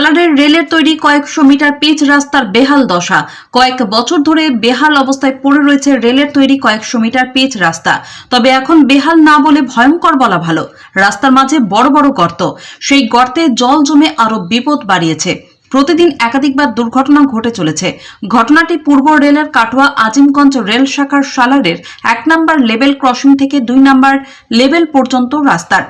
সালারের রেলের তৈরি কয়েকশো মিটার পিচ রাস্তার বেহাল দশা। কয়েক বছর ধরে বেহাল অবস্থায় পড়ে রয়েছে রেলের তৈরি কয়েকশো মিটার পিচ রাস্তা। তবে এখন বেহাল না বলে ভয়ঙ্কর বলা ভালো। রাস্তার মাঝে বড় বড় গর্ত। সেই গর্তে জল জমে আরও বিপদ বাড়িয়েছে। প্রতিদিন একাধিকবার দুর্ঘটনা ঘটে চলেছে। ঘটনাটি পূর্ব রেলের কাটোয়া আজিমগঞ্জ রেল শাখার সালারের এক নম্বর লেভেল ক্রসিং থেকে দুই নম্বর লেভেল পর্যন্ত রাস্তার।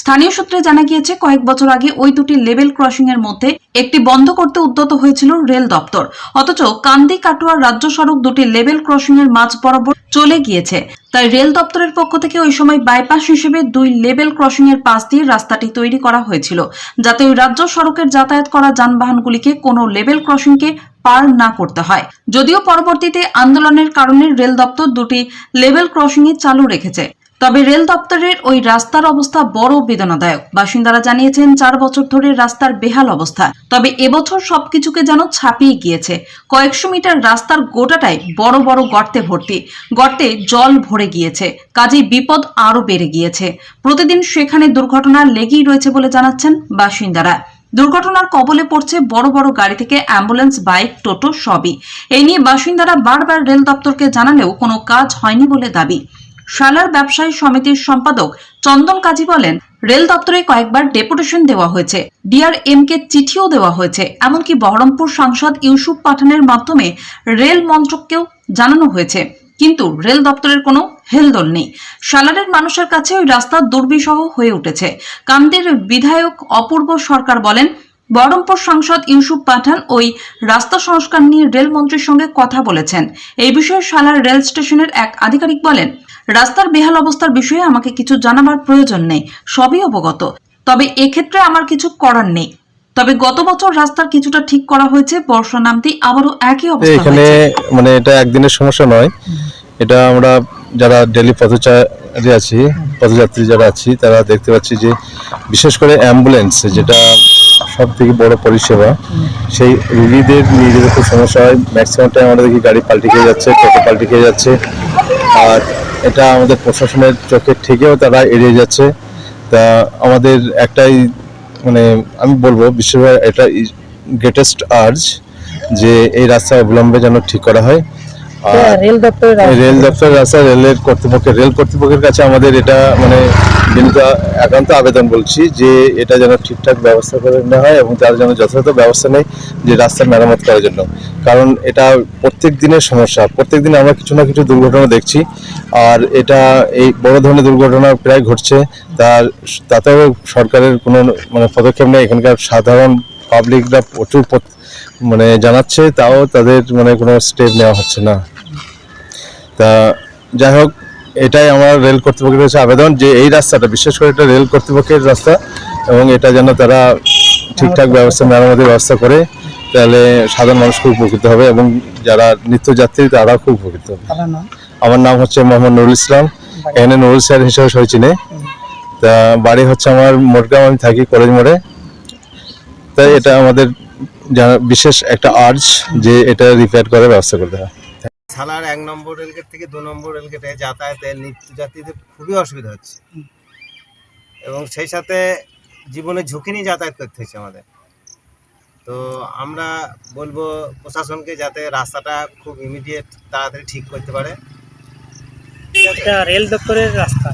স্থানীয় সূত্রে জানা গিয়েছে, কয়েক বছর আগে ওই দুটি লেভেল ক্রসিং এর মধ্যে একটি বন্ধ করতে উদ্যত হয়েছিল রেল দপ্তর। অথচ কান্দি কাটোয়া রাজ্য সড়ক দুটি লেভেল ক্রসিং এর মাঝ বরাবর চলে গিয়েছে। তাই রেল দপ্তরের পক্ষ থেকে ওই সময় বাইপাস হিসেবে দুই লেভেল ক্রসিং এর পাশ দিয়ে রাস্তাটি তৈরি করা হয়েছিল, যাতে ওই রাজ্য সড়কের যাতায়াত করা যানবাহনগুলিকে কোনো লেভেল ক্রসিংকে পার না করতে হয়। যদিও পরবর্তীতে আন্দোলনের কারণে রেল দপ্তর দুটি লেভেল ক্রসিং এ চালু রেখেছে। তবে রেল দপ্তরের ওই রাস্তার অবস্থা বড় বেদনাদায়ক। বাসিন্দারা জানিয়েছেন, চার বছর ধরে রাস্তার বেহাল অবস্থা। তবে এবছর সবকিছুকে যেন ছাপিয়ে গিয়েছে। কয়েকশো মিটার রাস্তার গোটাটাই বড় বড় গর্তে ভর্তি। গর্তে জল ভরে গিয়েছে। কাজেই বিপদ আরও বেড়ে গিয়েছে। প্রতিদিন সেখানে দুর্ঘটনা লেগেই রয়েছে বলে জানাচ্ছেন বাসিন্দারা। দুর্ঘটনার কবলে পড়ছে বড় বড় গাড়ি থেকে অ্যাম্বুলেন্স, বাইক, টোটো সবই। এই নিয়ে বাসিন্দারা বারবার রেল দপ্তরকে জানালেও কোনো কাজ হয়নি বলে দাবি। শালার ব্যবসায়ী সমিতির সম্পাদক চন্দন কাজী বলেন, রেল দপ্তরে কয়েকবার ডেপুটেশন দেওয়া হয়েছে। ডিআরএম কে চিঠিও দেওয়া হয়েছে। এমনকি বহরমপুর সাংসদ ইউসুফ পাঠানের মাধ্যমে রেল মন্ত্রককেও জানানো হয়েছে। কিন্তু রেল দপ্তরের কোনো হেলদোল নেই। সালারের মানুষের কাছে ওই রাস্তা দুর্বিষহ হয়ে উঠেছে। কান্দির বিধায়ক অপূর্ব সরকার বলেন বহরমপুর সাংসদ ইউসুফ পাঠান ওই রাস্তা সংস্কার নিয়ে রেলমন্ত্রীর সঙ্গে কথা বলেছেন। এই বিষয়ে সালার রেল স্টেশনের এক আধিকারিক বলেন রাস্তার বেহাল অবস্থার বিষয়ে আমাকে কিছু জানাবার প্রয়োজন নেই সবই অবগত। তবে এক্ষেত্রে আমার কিছু করার নেই। তবে গত বছর রাস্তার কিছুটা ঠিক করা হয়েছে বর্ষা নামতেই আবারও একই অবস্থা এখানে মানে এটা একদিনের সমস্যা নয়। এটা আমরা যারা ডেলি পথচারী আছি, পথযাত্রী যারা আছি, তারা দেখতে পাচ্ছি যে বিশেষ করে অ্যাম্বুলেন্স যেটা সব থেকে বড় পরিষেবা, সেই রুগীদের যেতে খুব সমস্যা হয়। ম্যাক্সিমাম টাইম আমরা দেখি গাড়ি পাল্টে খেয়ে যাচ্ছে, টোটো পাল্টে খেয়ে যাচ্ছে। আর এটা আমাদের প্রশাসনের চোখের থেকেও তারা এড়িয়ে যাচ্ছে। তা আমাদের একটাই মানে আমি বলব বিশেষভাবে এটা গ্রেটেস্ট আর্জ যে এই রাস্তা অবিলম্বে যেন ঠিক করা হয়। রেল দপ্তরের এই রেল দপ্তর রাস্তা রেলের কর্তৃপক্ষের রেল কর্তৃপক্ষের কাছে আমাদের এটা মানে বিনীত একান্ত আবেদন বলছি যে এটা যেন ঠিকঠাক ব্যবস্থা করে নেওয়া হয় এবং তার যেন যথাযথ ব্যবস্থা নেই যে রাস্তার মেরামত করার জন্য। কারণ এটা প্রত্যেক দিনের সমস্যা। প্রত্যেক দিন আমরা কিছু না কিছু দুর্ঘটনা দেখছি। আর এটা এই বড় ধরনের দুর্ঘটনা প্রায় ঘটছে। তার তাতেও সরকারের কোনো মানে পদক্ষেপ নেই। এখানকার সাধারণ পাবলিকরা প্রচুর মানে জানাচ্ছে তাও তাদের মানে কোনো স্টেপ নেওয়া হচ্ছে না। তা যাই হোক এটাই আমার রেল কর্তৃপক্ষের কাছে আবেদন যে এই রাস্তাটা বিশেষ করে এটা রেল কর্তৃপক্ষের রাস্তা এবং এটা যেন তারা ঠিকঠাক ব্যবস্থা মেরামতির ব্যবস্থা করে তাহলে সাধারণ মানুষ খুব উপকৃত হবে এবং যারা নিত্যযাত্রী তারাও খুব উপকৃত হবে। আমার নাম হচ্ছে মোহাম্মদ নুরুল ইসলাম। এখানে নুরুল স্যার হিসেবে সবাই চিনে। তা বাড়ি হচ্ছে আমার মোটগ্রাম আমি থাকি কলেজ মোড়ে। তাই এটা আমাদের বিশেষ একটা আর্জ যে এটা রিপেয়ার করার ব্যবস্থা করতে হয়। সালার এক নম্বর রেলগেট থেকে দু নম্বর রেলগেটে যাতায়াতে নিত্যযাত্রীদের খুবই অসুবিধা হচ্ছে। এবং সেই সাথে জীবনের ঝুঁকি নিয়ে যাতায়াত করতে হচ্ছে আমাদের। তো আমরা বলব প্রশাসনকে যাতে রাস্তাটা খুব ইমিডিয়েট তাড়াতাড়ি ঠিক করতে পারে। এটা রেল দপ্তরের রাস্তা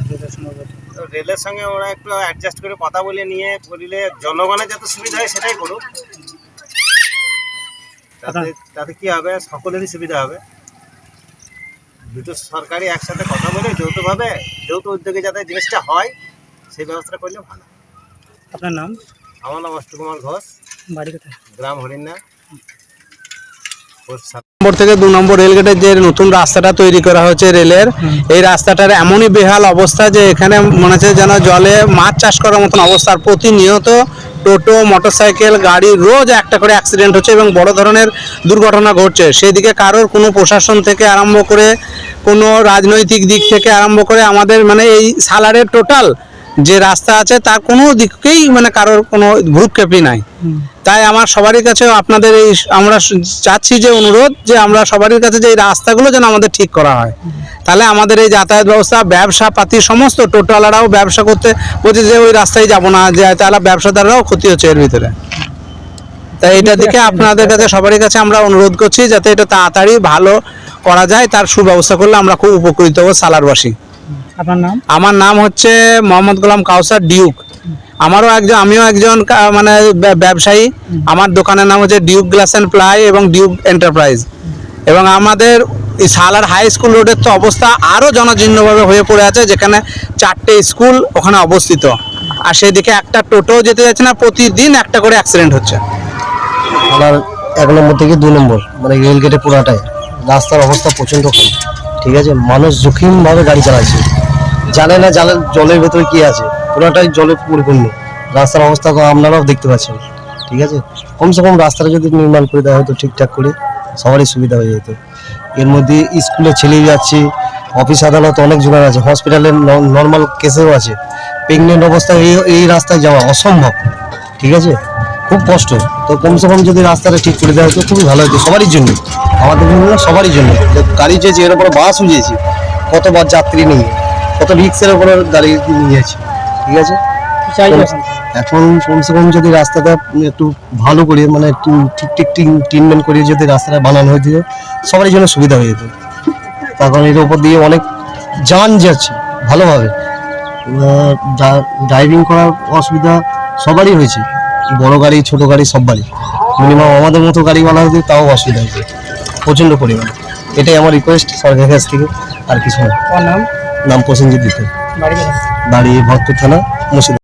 তো রেলের সঙ্গে ওরা একটু অ্যাডজাস্ট করে কথা বলে নিয়ে করিলে জনগণের যাতে সুবিধা হয় সেটাই করুক। তাতে তাতে কি হবে? সকলেরই সুবিধা হবে। দুটো সরকারি একসাথে কথা বলে যৌথভাবে যৌথ উদ্যোগে যাতে জিনিসটা হয় সেই ব্যবস্থাটা করলে ভালো। আপনার নাম? আমার নাম অষ্টকুমার ঘোষ। বাড়ি কোথায়? গ্রাম হরিণা। নম্বর থেকে দু নম্বর রেলগেটের যে নতুন রাস্তাটা তৈরি করা হয়েছে রেলের, এই রাস্তাটার এমনই বেহাল অবস্থা যে এখানে মনে হচ্ছে যেন জলে মাছ চাষ করার মতন অবস্থা। প্রতিনিয়ত টোটো, মোটরসাইকেল, গাড়ি রোজ একটা করে অ্যাক্সিডেন্ট হচ্ছে এবং বড় ধরনের দুর্ঘটনা ঘটছে। সেদিকে কারোর কোনো প্রশাসন থেকে আরম্ভ করে কোনো রাজনৈতিক দিক থেকে আরম্ভ করে আমাদের মানে এই সালারের টোটাল যে রাস্তা আছে, তার কোনো দিকেই মানে কারোর কোনো ভ্রুক্ষেপই নাই। তাই আমার সবারই কাছে আপনাদের এই আমরা চাচ্ছি যে অনুরোধ যে আমরা সবারই কাছে যে এই রাস্তাগুলো যেন আমাদের ঠিক করা হয়। তাহলে আমাদের এই যাতায়াত ব্যবস্থা ব্যবসা পাতি সমস্ত টোটোওয়ালারাও ব্যবসা করতে বলছে যে ওই রাস্তায় যাব না যে তাহলে ব্যবসাদাররাও ক্ষতি হচ্ছে এর ভিতরে। তাই এটা দিকে আপনাদের কাছে সবারই কাছে আমরা অনুরোধ করছি যাতে এটা তাড়াতাড়ি ভালো করা যায় তার সুব্যবস্থা করলে আমরা খুব উপকৃত হব সালারবাসী। আপনার নাম? আমার নাম হচ্ছে মোহাম্মদ গোলাম কাউসার ডিউক। আমারও একজন আমিও একজন মানে ব্য- ব্যবসায়ী। আমার দোকানের নাম হচ্ছে ডিউক গ্লাস অ্যান্ড প্লাই এবং ডিউক এন্টারপ্রাইজ এবং আমাদের এই সালার হাই স্কুল রোডের তো অবস্থা আরও জনজীর্ণভাবে হয়ে পড়ে আছে যেখানে চারটে স্কুল ওখানে অবস্থিত। আর সেদিকে একটা টোটো যেতে যাচ্ছে না প্রতিদিন একটা করে অ্যাক্সিডেন্ট হচ্ছে। আমার এক নম্বর থেকে দু নম্বর মানে রেল গেটে পুরাটাই। রাস্তার অবস্থা প্রচণ্ড খারাপ। ঠিক আছে? মানুষ ঝুঁকিমভাবে গাড়ি চালাচ্ছে। জানে না জালের জলের ভেতরে কি আছে। পুরাটাই জলে পরিপূর্ণ। রাস্তার অবস্থা তো আপনারাও দেখতে পাচ্ছেন। ঠিক আছে? কমসে কম রাস্তাটা যদি নির্মাণ করে দেওয়া হতো ঠিকঠাক করে সবারই সুবিধা হয়ে যেত। এর মধ্যে স্কুলে ছেলে যাচ্ছে, অফিস আদালত অনেক জনের আছে, হসপিটালে নর্মাল কেসেও আছে। প্রেগনেন্ট অবস্থায় এই এই রাস্তায় যাওয়া অসম্ভব। ঠিক আছে? খুব কষ্ট। তো কমসে কম যদি রাস্তাটা ঠিক করে দেওয়া হতো, খুবই ভালো হতো। সবারই জন্য। আমাদের জন্য সবারই জন্য। গাড়ি যে এর উপরে বাস উঠিয়েছি কতবার যাত্রী নেই। কত রিক্সের উপরে গাড়ি নিয়ে যাচ্ছে ঠিক আছে? এখন? কমসে কম যদি রাস্তাটা একটু ভালো করে মানে একটু ঠিক ঠিক ট্রিটমেন্ট করে যদি রাস্তাটা বানানো হয়ে যেত সবারই জন্য সুবিধা হয়ে যেত। তার কারণ এর উপর দিয়ে অনেক যান যাচ্ছে ভালোভাবে। ড্রাইভিং করার অসুবিধা সবারই হয়েছে বড় গাড়ি ছোট গাড়ি সববারই। মিনিমাম আমাদের মতো গাড়িওয়ালাদের তাও অসুবিধা হয়েছে প্রচণ্ড পরিমাণে। এটাই আমার রিকোয়েস্ট সরকারের কাছ থেকে আর কিছু না। নাম? নাম প্রসেনজিৎ দিতে বাড়ি ভক্ত থানা মুর্শিদাবাদ।